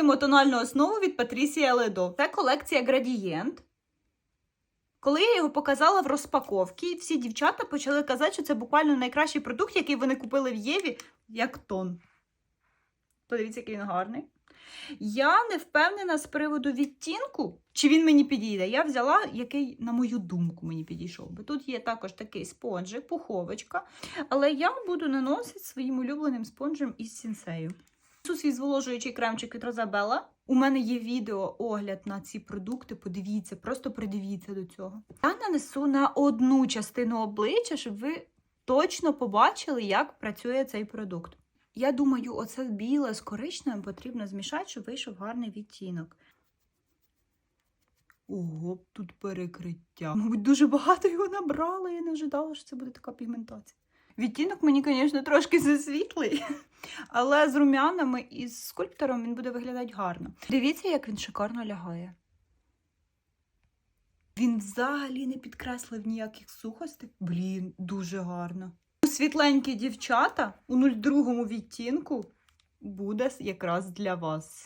Тестуємо тональну основу від Patricia Ledo. Це колекція Gradient. Коли я його показала в розпаковці, всі дівчата почали казати, що це буквально найкращий продукт, який вони купили в Єві, як тон. Подивіться, який він гарний. Я не впевнена з приводу відтінку, чи він мені підійде. Я взяла, який, на мою думку, мені підійшов би. Тут є також такий спонжик, пуховочка. Але я буду наносити своїм улюбленим спонжем із сінсею. Це свій зволожуючий кремчик від Розабелла. У мене є відео огляд на ці продукти. Подивіться, просто придивіться до цього. Я нанесу на одну частину обличчя, щоб ви точно побачили, як працює цей продукт. Я думаю, оце біле з коричневим потрібно змішати, щоб вийшов гарний відтінок. Ого, тут перекриття. Мабуть, дуже багато його набрала. Я не ожидала, що це буде така пігментація. Відтінок мені, звісно, трошки засвітлий, але з румянами і з скульптором він буде виглядати гарно. Дивіться, як він шикарно лягає. Він взагалі не підкреслив ніяких сухостей. Блін, дуже гарно. Світленькі дівчата у 02 відтінку буде якраз для вас.